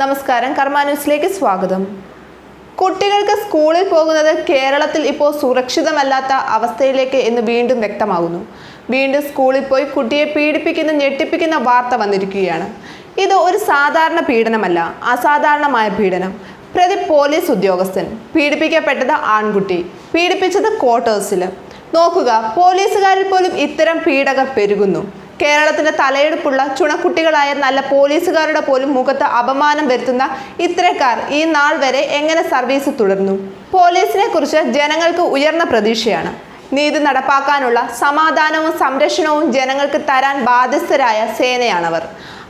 നമസ്കാരം കർമ്മ ന്യൂസിലേക്ക് സ്വാഗതം. കുട്ടികൾക്ക് സ്കൂളിൽ പോകുന്നത് കേരളത്തിൽ ഇപ്പോൾ സുരക്ഷിതമല്ലാത്ത അവസ്ഥയിലേക്ക് എന്ന് വീണ്ടും വ്യക്തമാകുന്നു. വീണ്ടും സ്കൂളിൽ പോയി കുട്ടിയെ പീഡിപ്പിക്കുന്ന ഞെട്ടിപ്പിക്കുന്ന വാർത്ത വന്നിരിക്കുകയാണ്. ഇത് ഒരു സാധാരണ പീഡനമല്ല അസാധാരണമായ പീഡനം. പ്രതി പോലീസ് ഉദ്യോഗസ്ഥൻ പീഡിപ്പിക്കപ്പെട്ടത് ആൺകുട്ടി പീഡിപ്പിച്ചത് ക്വാർട്ടേഴ്സിൽ നോക്കുക പോലീസുകാരിൽ പോലും ഇത്തരം പീഡകർ പെരുകുന്നു. കേരളത്തിന്റെ തലയെടുപ്പുള്ള ചുണക്കുട്ടികളായ നല്ല പോലീസുകാരുടെ പോലും മുഖത്ത് അപമാനം വരുത്തുന്ന ഇത്തരക്കാർ ഈ നാൾ വരെ എങ്ങനെ സർവീസ് തുടർന്നു? പോലീസിനെ കുറിച്ച് ജനങ്ങൾക്ക് ഉയർന്ന പ്രതീക്ഷയാണ്. നീതി നടപ്പാക്കാനുള്ള സമാധാനവും സംരക്ഷണവും ജനങ്ങൾക്ക് തരാൻ ബാധ്യസ്ഥരായ സേനയാണവർ.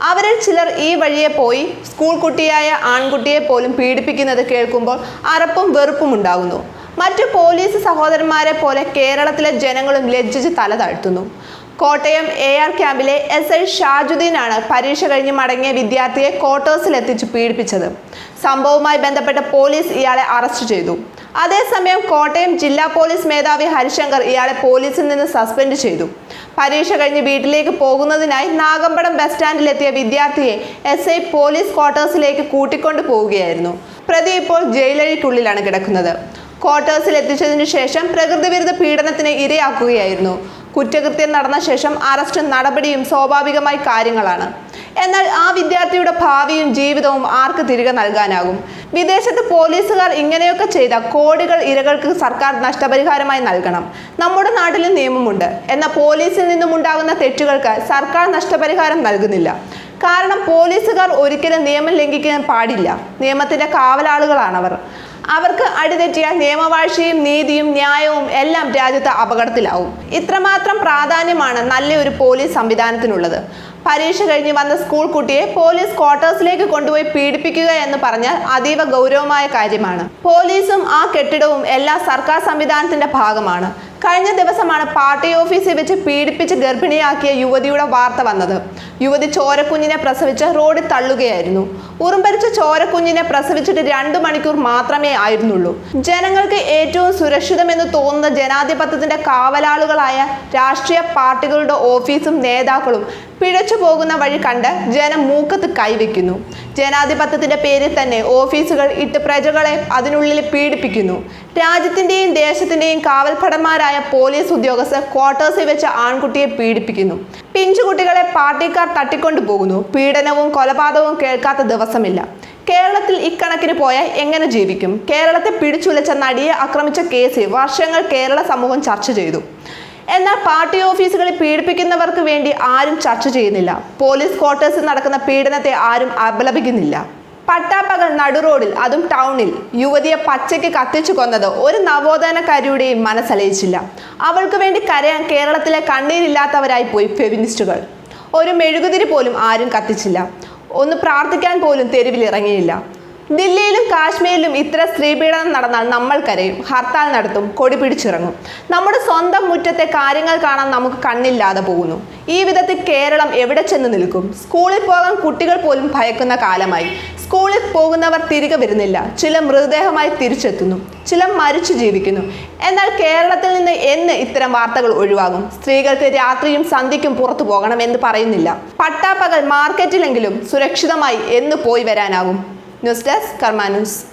അവരിൽ ചിലർ ഈ വഴിയെ പോയി സ്കൂൾ കുട്ടിയായ ആൺകുട്ടിയെ പോലും പീഡിപ്പിക്കുന്നത് കേൾക്കുമ്പോൾ അറപ്പും വെറുപ്പും ഉണ്ടാകുന്നു. മറ്റു പോലീസ് സഹോദരന്മാരെ പോലെ കേരളത്തിലെ ജനങ്ങളും ലജ്ജിച്ച് തല താഴ്ത്തുന്നു. കോട്ടയം എ ആർ ക്യാമ്പിലെ എസ് ഐ ഷാജുദ്ദീനാണ് പരീക്ഷ കഴിഞ്ഞ് മടങ്ങിയ വിദ്യാർത്ഥിയെ ക്വാർട്ടേഴ്സിലെത്തിച്ച് പീഡിപ്പിച്ചത്. സംഭവവുമായി ബന്ധപ്പെട്ട് പോലീസ് ഇയാളെ അറസ്റ്റ് ചെയ്തു. അതേസമയം കോട്ടയം ജില്ലാ പോലീസ് മേധാവി ഹരിശങ്കർ ഇയാളെ പോലീസിൽ നിന്ന് സസ്പെൻഡ് ചെയ്തു. പരീക്ഷ കഴിഞ്ഞ് വീട്ടിലേക്ക് പോകുന്നതിനായി നാഗമ്പടം ബസ് സ്റ്റാൻഡിലെത്തിയ വിദ്യാർത്ഥിയെ എസ് ഐ പോലീസ് ക്വാർട്ടേഴ്സിലേക്ക് കൂട്ടിക്കൊണ്ടു പോവുകയായിരുന്നു. പ്രതി ഇപ്പോൾ ജയിലഴിക്കുള്ളിലാണ് കിടക്കുന്നത്. ക്വാർട്ടേഴ്സിൽ എത്തിച്ചതിനു ശേഷം പ്രകൃതിവിരുദ്ധ പീഡനത്തിന് ഇരയാക്കുകയായിരുന്നു. കുറ്റകൃത്യം നടന്ന ശേഷം അറസ്റ്റും നടപടിയും സ്വാഭാവികമായി കാര്യങ്ങളാണ്. എന്നാൽ ആ വിദ്യാർത്ഥിയുടെ ഭാവിയും ജീവിതവും ആർക്ക് തിരികെ നൽകാനാകും? വിദേശത്ത് പോലീസുകാർ ഇങ്ങനെയൊക്കെ ചെയ്ത കോടികൾ ഇരകൾക്ക് സർക്കാർ നഷ്ടപരിഹാരമായി നൽകണം. നമ്മുടെ നാട്ടിലും നിയമമുണ്ട്. എന്നാൽ പോലീസിൽ നിന്നും ഉണ്ടാകുന്ന തെറ്റുകൾക്ക് സർക്കാർ നഷ്ടപരിഹാരം നൽകുന്നില്ല. കാരണം പോലീസുകാർ ഒരിക്കലും നിയമം ലംഘിക്കാൻ പാടില്ല. നിയമത്തിന്റെ കാവലാളുകളാണവർ. അവർക്ക് അടിതെറ്റിയ നിയമവാഴ്ചയും നീതിയും ന്യായവും എല്ലാം രാജ്യത്ത് അപകടത്തിലാവും. ഇത്രമാത്രം പ്രാധാന്യമാണ് നല്ലൊരു പോലീസ് സംവിധാനത്തിനുള്ളത്. പരീക്ഷ കഴിഞ്ഞ് വന്ന സ്കൂൾ കുട്ടിയെ പോലീസ് ക്വാർട്ടേഴ്സിലേക്ക് കൊണ്ടുപോയി പീഡിപ്പിക്കുക എന്ന് പറഞ്ഞാൽ അതീവ ഗൗരവമായ കാര്യമാണ്. പോലീസും ആ കെട്ടിടവും എല്ലാ സർക്കാർ സംവിധാനത്തിന്റെ ഭാഗമാണ്. കഴിഞ്ഞ ദിവസമാണ് പാർട്ടി ഓഫീസിൽ വെച്ച് പീഡിപ്പിച്ച് ഗർഭിണിയാക്കിയ യുവതിയുടെ വാർത്ത വന്നത്. യുവതി ചോരക്കുഞ്ഞിനെ പ്രസവിച്ച് റോഡിൽ തള്ളുകയായിരുന്നു. ഉറുമ്പരിച്ച ചോരക്കുഞ്ഞിനെ പ്രസവിച്ചിട്ട് രണ്ടു മണിക്കൂർ മാത്രമേ ആയിരുന്നുള്ളൂ. ജനങ്ങൾക്ക് ഏറ്റവും സുരക്ഷിതമെന്ന് തോന്നുന്ന ജനാധിപത്യത്തിന്റെ കാവലാളുകളായ രാഷ്ട്രീയ പാർട്ടികളുടെ ഓഫീസും നേതാക്കളും പിഴച്ചു പോകുന്ന വഴി കണ്ട് ജനം മൂക്കത്ത് കൈവയ്ക്കുന്നു. ജനാധിപത്യത്തിന്റെ പേരിൽ തന്നെ ഓഫീസുകൾ ഇട്ട് പ്രജകളെ അതിനുള്ളിൽ പീഡിപ്പിക്കുന്നു. രാജ്യത്തിന്റെയും ദേശത്തിന്റെയും കാവൽഭടന്മാരായ പോലീസ് ഉദ്യോഗസ്ഥർ ക്വാർട്ടേഴ്സിൽ വെച്ച് ആൺകുട്ടിയെ പീഡിപ്പിക്കുന്നു. പിഞ്ചുകുട്ടികളെ പാർട്ടിക്കാർ തട്ടിക്കൊണ്ടു പോകുന്നു. പീഡനവും കൊലപാതകവും കേൾക്കാത്ത ദിവസമില്ല. കേരളത്തിൽ ഇക്കണക്കിന് പോയാൽ എങ്ങനെ ജീവിക്കും? കേരളത്തെ പിടിച്ചുലച്ച നടിയെ ആക്രമിച്ച കേസ് വർഷങ്ങൾ കേരള സമൂഹം ചർച്ച ചെയ്തു. എന്നാൽ പാർട്ടി ഓഫീസുകളിൽ പീഡിപ്പിക്കുന്നവർക്ക് വേണ്ടി ആരും ചർച്ച ചെയ്യുന്നില്ല. പോലീസ് ക്വാർട്ടേഴ്സിൽ നടക്കുന്ന പീഡനത്തെ ആരും അപലപിക്കുന്നില്ല. പട്ടാപ്പകൽ നടുറോഡിൽ അതും ടൗണിൽ യുവതിയെ പച്ചയ്ക്ക് കത്തിച്ചു കൊന്നത് ഒരു നവോത്ഥാനക്കാരിയുടെയും മനസ്സലയിച്ചില്ല. അവൾക്ക് വേണ്ടി കരയാൻ കേരളത്തിലെ കണ്ണീരില്ലാത്തവരായി പോയി ഫെമിനിസ്റ്റുകൾ. ഒരു മെഴുകുതിരി പോലും ആരും കത്തിച്ചില്ല. ഒന്ന് പ്രാർത്ഥിക്കാൻ പോലും തെരുവിലിറങ്ങിയില്ല ദില്ലിയിലും കാശ്മീരിലും സ്ത്രീ സ്ത്രീപീഡനം നടന്നാൽ നമ്മൾ കരയും ഹർത്താൽ നടത്തും കൊടി പിടിച്ചിറങ്ങും. നമ്മുടെ സ്വന്തം മുറ്റത്തെ കാര്യങ്ങൾ കാണാൻ നമുക്ക് കണ്ണില്ലാതെ പോകുന്നു. ഈ വിധത്തിൽ കേരളം എവിടെ ചെന്ന് നിൽക്കും? സ്കൂളിൽ പോകാൻ കുട്ടികൾ പോലും ഭയക്കുന്ന കാലമായി. സ്കൂളിൽ പോകുന്നവർ തിരികെ വരുന്നില്ല. ചില മൃതദേഹമായി തിരിച്ചെത്തുന്നു. ചില മരിച്ചു ജീവിക്കുന്നു. എന്നാൽ കേരളത്തിൽ നിന്ന് എന്ന് ഇത്തരം വാർത്തകൾ ഒഴിവാകും? സ്ത്രീകൾക്ക് രാത്രിയും സന്ധ്യയ്ക്കും പുറത്തു പോകണം എന്ന് പറയുന്നില്ല. പട്ടാപ്പകൽ മാർക്കറ്റിലെങ്കിലും സുരക്ഷിതമായി എന്ന് പോയി വരാനാകും. News desk Karma news.